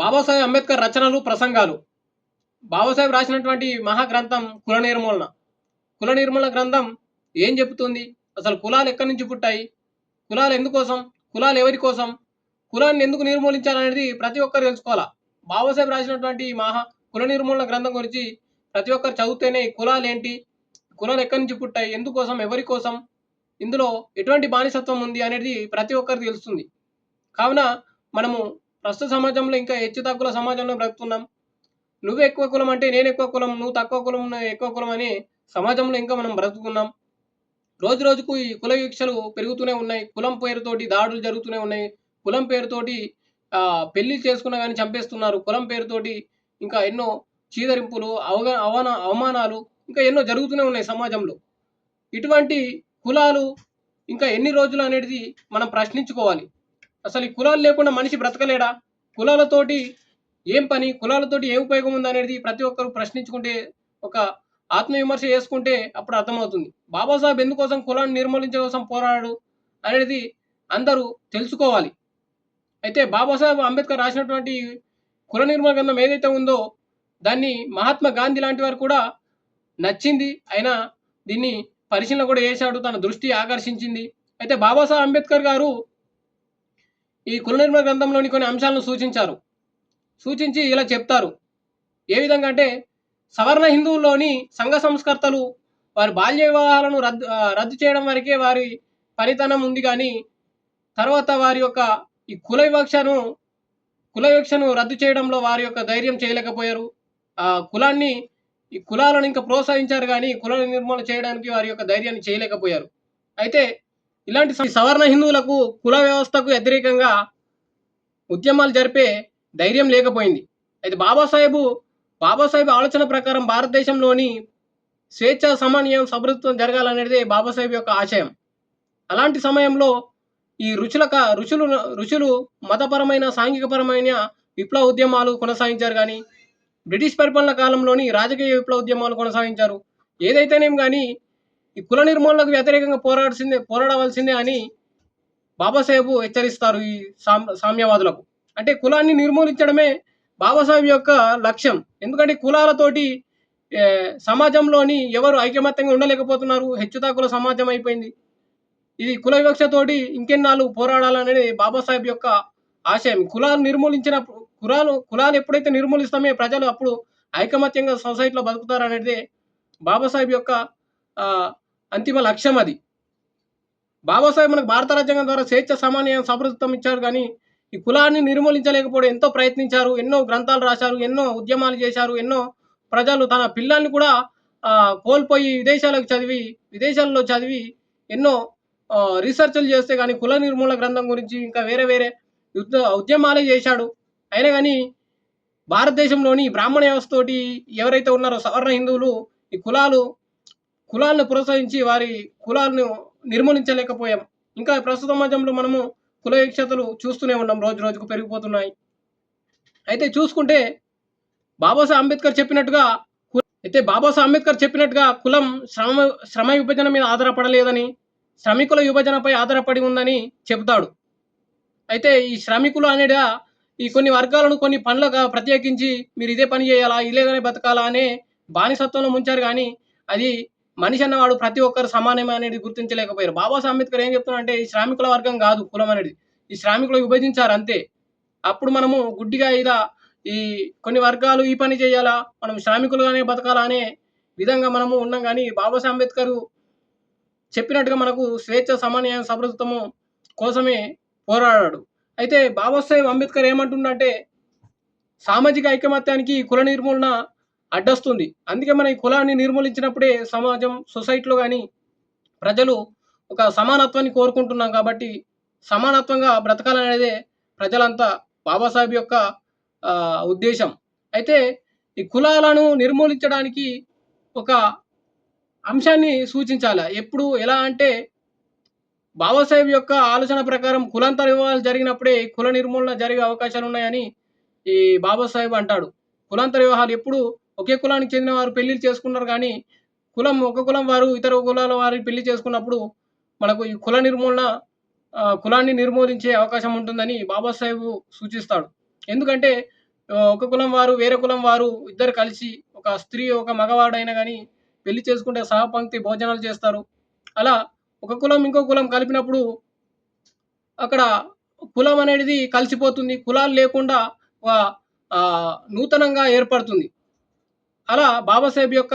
బాబాసాహెబ్ అంబేద్కర్ రచనలు ప్రసంగాలు. బాబాసాహెబ్ రాసినటువంటి మహాగ్రంథం కుల నిర్మూలన. కుల నిర్మూలన గ్రంథం ఏం చెబుతుంది? అసలు కులాలు ఎక్కడి నుంచి పుట్టాయి? కులాలు ఎందుకోసం? కులాలు ఎవరి కోసం? కులాన్ని ఎందుకు నిర్మూలించాలనేది ప్రతి ఒక్కరు తెలుసుకోవాలా? బాబాసాహెబ్ రాసినటువంటి మహా కుల నిర్మూలన గ్రంథం గురించి ప్రతి ఒక్కరు చదివితేనే కులాలు ఏంటి? కులాలు ఎక్కడి నుంచి పుట్టాయి? ఎందుకోసం? ఎవరి కోసం? ఇందులో ఎటువంటి బానిసత్వం ఉంది అనేది ప్రతి ఒక్కరికి తెలుస్తుంది. కావున మనము ప్రస్తుత సమాజంలో ఇంకా హెచ్చు తక్కువ సమాజంలో బ్రతుకుతున్నాం. నువ్వు ఎక్కువ కులం అంటే నేను ఎక్కువ కులం నువ్వు తక్కువ కులం ఎక్కువ కులం అని సమాజంలో ఇంకా మనం బ్రతుకున్నాం. రోజు రోజుకు ఈ కుల వీక్షలు పెరుగుతూనే ఉన్నాయి. కులం పేరుతోటి దాడులు జరుగుతూనే ఉన్నాయి. కులం పేరుతోటి పెళ్ళి చేసుకున్నా కానీ చంపేస్తున్నారు. కులం పేరుతోటి ఇంకా ఎన్నో చీదరింపులు అవగా అవన అవమానాలు ఇంకా ఎన్నో జరుగుతూనే ఉన్నాయి సమాజంలో. ఇటువంటి కులాలు ఇంకా ఎన్ని రోజులు అనేది మనం ప్రశ్నించుకోవాలి. అసలు ఈ కులాలు లేకుండా మనిషి బ్రతకలేడా? కులాలతోటి ఏం పని? కులాలతోటి ఏ ఉపయోగం ఉంది అనేది ప్రతి ఒక్కరు ప్రశ్నించుకుంటే ఒక ఆత్మవిమర్శ చేసుకుంటే అప్పుడు అర్థమవుతుంది. బాబాసాహెబ్ ఎందుకోసం కులాన్ని నిర్మూలించే కోసం పోరాడు అనేది అందరూ తెలుసుకోవాలి. అయితే బాబాసాహెబ్ అంబేద్కర్ రాసినటువంటి కుల నిర్మూల గ్రంథం ఏదైతే ఉందో దాన్ని మహాత్మా గాంధీ లాంటి వారు కూడా నచ్చింది. అయినా దీన్ని పరిశీలన కూడా చేశాడు. తన దృష్టి ఆకర్షించింది. అయితే బాబాసాహెబ్ అంబేద్కర్ గారు ఈ కులనిర్మల గ్రంథంలోని కొన్ని అంశాలను సూచించారు. సూచించి ఇలా చెప్తారు. ఏ విధంగా అంటే సవర్ణ హిందువుల్లోని సంఘ సంస్కర్తలు వారి బాల్య వివాహాలను రద్దు రద్దు చేయడం వరకే వారి పనితనం ఉంది కానీ తర్వాత వారి యొక్క ఈ కుల వివక్షను కుల వివక్షను రద్దు చేయడంలో వారి యొక్క ధైర్యం చేయలేకపోయారు. ఆ కులాన్ని ఈ కులాలను ఇంకా ప్రోత్సహించారు కానీ కుల నిర్మూలన చేయడానికి వారి యొక్క ధైర్యాన్ని చేయలేకపోయారు. అయితే ఇలాంటి సవర్ణ హిందువులకు కుల వ్యవస్థకు వ్యతిరేకంగా ఉద్యమాలు జరిపే ధైర్యం లేకపోయింది. అయితే బాబాసాహెబు బాబాసాహెబ్ ఆలోచన ప్రకారం భారతదేశంలోని స్వేచ్ఛ సమన్వయం సమృద్ధం జరగాలనేది బాబాసాహెబ్ యొక్క ఆశయం. అలాంటి సమయంలో ఈ రుచుల రుచులు రుచులు మతపరమైన సాంఘికపరమైన విప్లవ ఉద్యమాలు కొనసాగించారు కానీ బ్రిటిష్ పరిపాలన కాలంలోని రాజకీయ విప్లవ ఉద్యమాలు కొనసాగించారు. ఏదైతేనేం కానీ ఈ కుల నిర్మూలనకు వ్యతిరేకంగా పోరాడాల్సిందే పోరాడవలసిందే అని బాబాసాహెబ్ హెచ్చరిస్తారు ఈ సామ్ సామ్యవాదులకు. అంటే కులాన్ని నిర్మూలించడమే బాబాసాహెబ్ యొక్క లక్ష్యం. ఎందుకంటే కులాలతోటి సమాజంలోని ఎవరు ఐకమత్యంగా ఉండలేకపోతున్నారు హెచ్చుతాకుల సమాజం అయిపోయింది. ఇది కుల వివక్షతోటి ఇంకెన్నాళ్ళు పోరాడాలనేది బాబాసాహెబ్ యొక్క ఆశయం. కులాలు నిర్మూలించిన కులాలు కులాలు ఎప్పుడైతే నిర్మూలిస్తామే ప్రజలు అప్పుడు ఐకమత్యంగా సొసైటీలో బతుకుతారనేది బాబాసాహెబ్ యొక్క అంతిమ లక్ష్యం అది. బాబాసాహెబ్ మనకు భారత రాజ్యాంగం ద్వారా స్వేచ్ఛ సామాన్య సమృద్ధం ఇచ్చారు కానీ ఈ కులాన్ని నిర్మూలించలేకపోవడం ఎంతో ప్రయత్నించారు ఎన్నో గ్రంథాలు రాశారు ఎన్నో ఉద్యమాలు చేశారు ఎన్నో ప్రజలు తన పిల్లల్ని కూడా కోల్పోయి విదేశాలకు చదివి విదేశాల్లో చదివి ఎన్నో రీసెర్చ్లు చేస్తే కానీ కుల నిర్మూలన గ్రంథం గురించి ఇంకా వేరే వేరే యుద్ధ ఉద్యమాలే చేశాడు. అయినా కానీ భారతదేశంలోని బ్రాహ్మణ వ్యవస్థతోటి ఎవరైతే ఉన్నారో సవర్ణ హిందువులు ఈ కులాలు కులాలను ప్రోత్సహించి వారి కులాలను నిర్మూలించలేకపోయాం. ఇంకా ప్రస్తుత సమాజంలో మనము కుల విక్షతలు చూస్తూనే ఉన్నాం. రోజు రోజుకు పెరిగిపోతున్నాయి. అయితే చూసుకుంటే బాబాసాహెబ్ అంబేద్కర్ చెప్పినట్టుగా అయితే బాబాసాహెబ్ అంబేద్కర్ చెప్పినట్టుగా కులం శ్రమ శ్రమ విభజన మీద ఆధారపడలేదని శ్రమికుల విభజనపై ఆధారపడి ఉందని చెబుతాడు. అయితే ఈ శ్రమికులు అనేగా ఈ కొన్ని వర్గాలను కొన్ని పనులుగా ప్రత్యేకించి మీరు ఇదే పని చేయాలా ఇలాగనే బతకాలా అనే బానిసత్వంలో ముంచారు కానీ అది మనిషి అన్నవాడు ప్రతి ఒక్కరు సమానమే అనేది గుర్తించలేకపోయారు. బాబాసాహెబ్ అంబేద్కర్ ఏం చెప్తున్నారంటే ఈ శ్రామికుల వర్గం కాదు కులం అనేది. ఈ శ్రామికులు విభజించారు అంతే. అప్పుడు మనము గుడ్డిగా ఇలా ఈ కొన్ని వర్గాలు ఈ పని చేయాలా? మనం శ్రామికులుగానే బతకాలా? అనే విధంగా మనము ఉన్నాం. కానీ బాబాసాహెబ్ అంబేద్కర్ చెప్పినట్టుగా మనకు స్వేచ్ఛ సమన్వయ సమృద్ధము కోసమే పోరాడాడు. అయితే బాబాసాహెబ్ అంబేద్కర్ ఏమంటుండంటే సామాజిక ఐకమత్యానికి కుల నిర్మూలన అడ్డొస్తుంది. అందుకే మన ఈ కులాన్ని నిర్మూలించినప్పుడే సమాజం సొసైటీలో కానీ ప్రజలు ఒక సమానత్వాన్ని కోరుకుంటున్నాం కాబట్టి సమానత్వంగా బ్రతకాలనేదే ప్రజలంతా బాబాసాహెబ్ యొక్క ఉద్దేశం. అయితే ఈ కులాలను నిర్మూలించడానికి ఒక అంశాన్ని సూచించాలి. ఎప్పుడు ఎలా అంటే బాబాసాహెబ్ యొక్క ఆలోచన ప్రకారం కులాంతర వివాహాలు జరిగినప్పుడే కుల నిర్మూలన జరిగే అవకాశాలు ఉన్నాయని ఈ బాబాసాహెబ్ అంటాడు. కులాంతర వివాహాలు ఎప్పుడు ఒకే కులానికి చెందిన వారు పెళ్ళిళ్ళు చేసుకున్నారు కానీ కులం ఒక కులం వారు ఇతర కులాల వారి పెళ్ళి చేసుకున్నప్పుడు మనకు ఈ కుల నిర్మూలన కులాన్ని నిర్మూలించే అవకాశం ఉంటుందని బాబాసాహెబ్ సూచిస్తాడు. ఎందుకంటే ఒక కులం వారు వేరే కులం వారు ఇద్దరు కలిసి ఒక స్త్రీ ఒక మగవాడైనా కానీ పెళ్ళి చేసుకుంటే సహపంక్తి భోజనాలు చేస్తారు. అలా ఒక కులం ఇంకో కులం కలిపినప్పుడు అక్కడ కులం అనేది కలిసిపోతుంది. కులాలు లేకుండా ఒక నూతనంగా ఏర్పడుతుంది. అలా బాబాసాహెబ్ యొక్క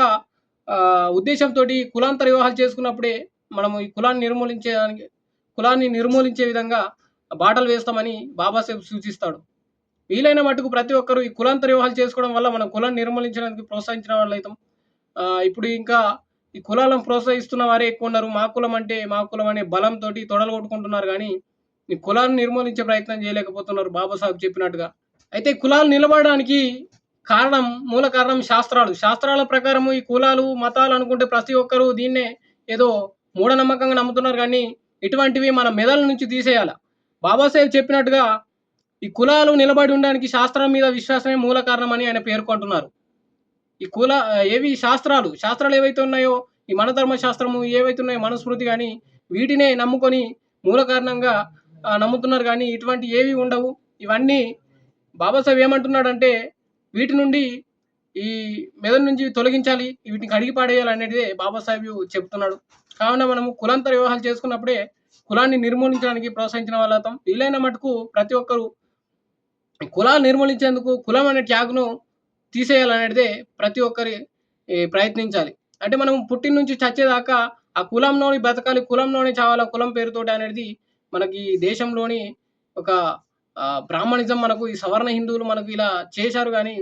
ఉద్దేశంతో కులాంతర వివాహాలు చేసుకున్నప్పుడే మనము ఈ కులాన్ని నిర్మూలించడానికి కులాన్ని నిర్మూలించే విధంగా బాటలు వేస్తామని బాబాసాహెబ్ సూచిస్తాడు. వీలైన మటుకు ప్రతి ఒక్కరూ ఈ కులాంతర వివాహాలు చేసుకోవడం వల్ల మనం కులాన్ని నిర్మూలించడానికి ప్రోత్సహించిన వాళ్ళు అవుతాం ఇప్పుడు ఇంకా ఈ కులాలను ప్రోత్సహిస్తున్న వారే ఎక్కువ ఉన్నారు. మా కులం అంటే మా కులం అనే బలంతో తొడలు కొట్టుకుంటున్నారు కానీ ఈ కులాన్ని నిర్మూలించే ప్రయత్నం చేయలేకపోతున్నారు బాబాసాహెబ్ చెప్పినట్టుగా. అయితే కులాలు నిలబడడానికి కారణం మూల కారణం శాస్త్రాలు. శాస్త్రాల ప్రకారము ఈ కులాలు మతాలు అనుకుంటే ప్రతి ఒక్కరూ దీన్నే ఏదో మూఢనమ్మకంగా నమ్ముతున్నారు కానీ ఇటువంటివి మన మెదల నుంచి తీసేయాలి. బాబాసాహెబ్ చెప్పినట్టుగా ఈ కులాలు నిలబడి ఉండడానికి శాస్త్రం మీద విశ్వాసమే మూల కారణం అని ఆయన పేర్కొంటున్నారు. ఈ కుల ఏవి శాస్త్రాలు? శాస్త్రాలు ఏవైతే ఉన్నాయో ఈ మనధర్మ శాస్త్రము ఏవైతే ఉన్నాయో మనస్మృతి కానీ వీటినే నమ్ముకొని మూల కారణంగా నమ్ముతున్నారు కానీ ఇటువంటి ఏవి ఉండవు. ఇవన్నీ బాబాసాహెబ్ ఏమంటున్నాడంటే వీటి నుండి ఈ మెదడు నుంచి తొలగించాలి వీటిని కడిగి పాడేయాలి అనేది బాబాసాహెబ్ చెప్తున్నాడు కావున మనము కులాంతర వివాహాలు చేసుకున్నప్పుడే కులాన్ని నిర్మూలించడానికి ప్రోత్సహించిన వాళ్ళతాం వీలైన మటుకు ప్రతి ఒక్కరు కులాలు నిర్మూలించేందుకు కులం అనే ట్యాగ్ను తీసేయాలనేదే ప్రతి ఒక్కరి ప్రయత్నించాలి. అంటే మనం పుట్టిన నుంచి చచ్చేదాకా ఆ కులంలోని బతకాలి కులంలోనే చావాల కులం పేరుతోటి అనేది మనకి దేశంలోని ఒక బ్రాహ్మణిజం మనకు ఈ సవర్ణ హిందువులు మనకు ఇలా చేశారు కానీ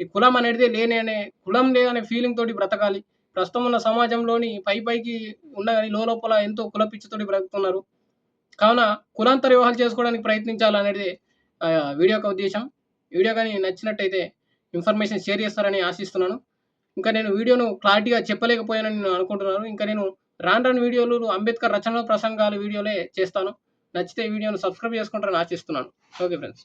ఈ కులం అనేది లేని అనే కులం లేదనే ఫీలింగ్ తోటి బ్రతకాలి. ప్రస్తుతం ఉన్న సమాజంలోని పై పైకి ఉన్న కానీ లోపల ఎంతో కుల పిచ్చితోటి బ్రతుకుతున్నారు. కావున కులాంతర వివాహాలు చేసుకోవడానికి ప్రయత్నించాలనేది వీడియో యొక్క ఉద్దేశం. వీడియో కానీ నచ్చినట్టయితే ఇన్ఫర్మేషన్ షేర్ చేస్తారని ఆశిస్తున్నాను. ఇంకా నేను వీడియోను క్లారిటీగా చెప్పలేకపోయానని నేను అనుకుంటున్నాను. ఇంకా నేను రాను రాను వీడియోలు అంబేద్కర్ రచనలు ప్రసంగాలు వీడియోలే చేస్తాను. నచ్చితే వీడియోను సబ్స్క్రైబ్ చేసుకుంటారని ఆశిస్తున్నాను. Okay friends